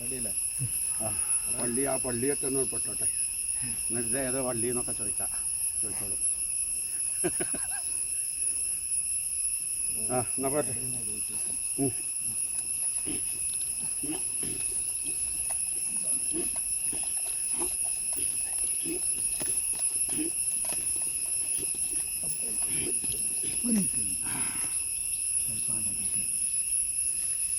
റെഡിയല്ലേ ആ പള്ളി ആ പള്ളിയൊക്കെ ഒന്ന് പെട്ടോട്ടെ. എന്നിട്ട് ഏതോ പള്ളി എന്നൊക്കെ ചോദിച്ചാ ചോദിച്ചോളൂ. ആ എന്നാ പോട്ടെ.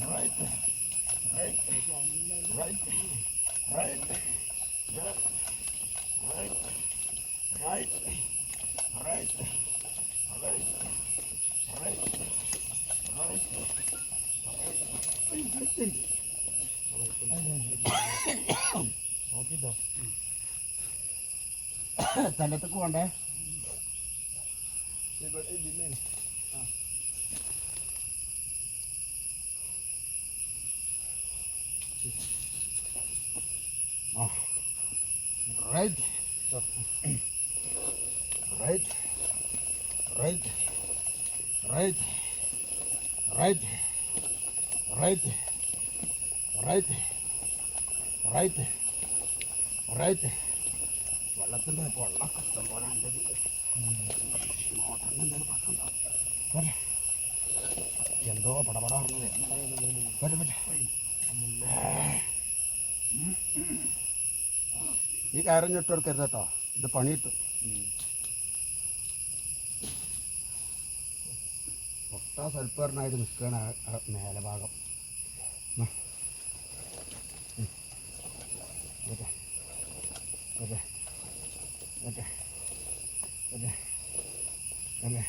right, right, right, right, right, right, right, നോക്കിട്ടോ തലത്തൊക്കെ വേണ്ടേ ഇവിടെ ജിമ്മയാണ് ആ Right. Right. Right. വെള്ളത്തിൻ്റെ വെള്ളമൊക്കെ ഇഷ്ടം പോലെ ഉണ്ട് ഇതില്. മോട്ടറിന് എന്തെങ്കിലും പ്രശ്നമുണ്ടാവും. വരെ. എന്തോ പടപടാറുന്നത് വരെ വരെ ഈ കയറും ഞെട്ട് കൊടുക്കരുത് കേട്ടോ ഇത് പണിയിട്ടു പൊട്ടാ സൽപ്പറിനായിട്ട് നിൽക്കുകയാണ് ആ- ആ മേലെ ഭാഗം ഉം. ഉം. വരെ. വരെ. വരെ. വരെ. വരെ.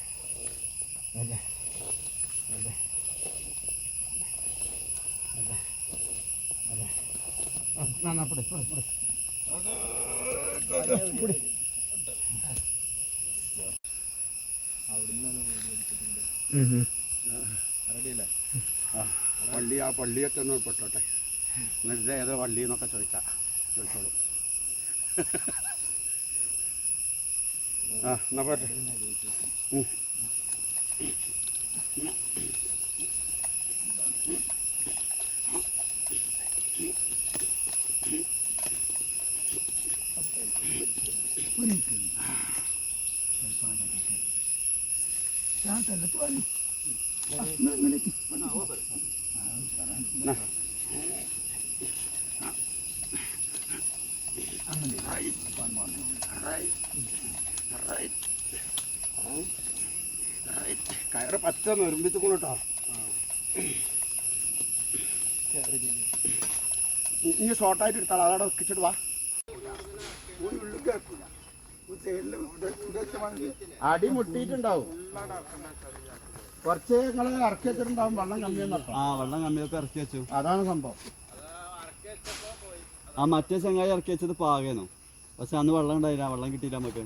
വരെ. വരെ. വരെ. വരെ. ആ, എന്നാ, എന്നാ, പിടി, പിടി, പിടി. പള്ളി ആ പള്ളിയൊക്കെ ഒന്ന് പെട്ടോട്ടെ എന്നിട്ട് ഏതോ പള്ളി എന്നൊക്കെ ചോദിച്ചാ ചോദിച്ചോളൂ. ആ എന്നാ പോട്ടെ. കയറ് പച്ച നിർമ്മിച്ചുകൊള്ളു കേട്ടോ ഇനി ഷോർട്ടായിട്ട് എടുത്താളോ അതവിടെ വെച്ചിട്ട് വാ ഒരു ഉള്ളിൽ കേൾക്കില്ല അടി മുട്ടിയിട്ടുണ്ടാവും കുറച്ച് നിങ്ങൾ ഇറക്കി വെച്ചിട്ടുണ്ടാവും. വെള്ളം കമ്മി ആ വെള്ളം കമ്മിയൊക്കെ ഇറക്കി വെച്ചു. അതാണ് സംഭവം. ആ മറ്റേ ചങ്ങായി ഇറക്കി വെച്ചത് പാകേനു. പക്ഷെ അന്ന് വെള്ളം ഉണ്ടായില്ല. വെള്ളം കിട്ടിയില്ല നമുക്ക്.